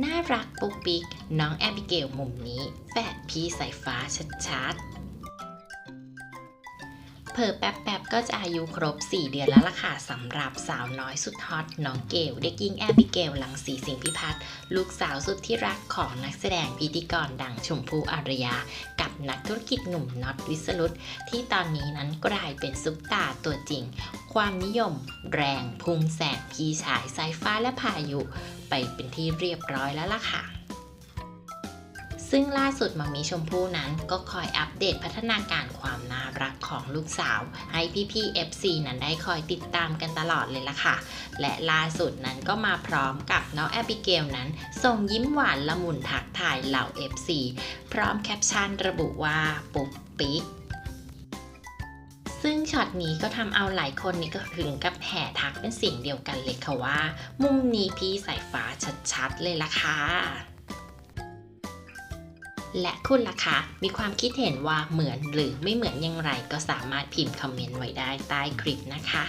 น่ารักปุกปิก น้องแอบิเกลมุมนี้แฝดพี่สายฟ้าชัดๆเผอแป๊บๆก็จะอายุครบ 4 เดือนแล้วล่ะค่ะสำหรับสาวน้อยสุดฮอตน้องเกลเด็กหญิงแอบิเกลหลังสีสิงพิพัฒน์ลูกสาวสุดที่รักของนักแสดงพิธีกรดังชมพู่อารยา กับนักธุรกิจหนุ่มน็อตวิสรุตที่ตอนนี้นั้นกลายเป็นซุปตาตัวจริง ความนิยม แรงพุ่งแสงพี่ชายสายฟ้าและพายุ ไปเป็นที่เรียบร้อยแล้วล่ะค่ะ ซึ่งล่าสุดมามีชมพู่นั้นก็คอยอัปเดตพัฒนาการความน่ารักของลูกสาว ให้พี่ๆ FC นั้นได้คอยติดตามกันตลอดเลยล่ะค่ะ และล่าสุดนั้นก็มาพร้อมกับน้องแอบิเกลนั้นส่งยิ้มหวานละมุนทักทายเหล่า FC พร้อมแคปชั่นระบุว่าปุ๊กปิ๊ก งช็อตนี้ก็ทำเอาหลายคนนี่ก็ถึงกับแห่ทักเป็นเสียงเดียวกันเลยค่ะว่า มุมนี้พี่สายฟ้าชัดๆเลยล่ะค่ะและคุณล่ะคะ มีความคิดเห็นว่าเหมือนหรือไม่เหมือนอย่างไรก็สามารถพิมพ์คอมเมนต์ไว้ได้ใต้คลิปนะคะ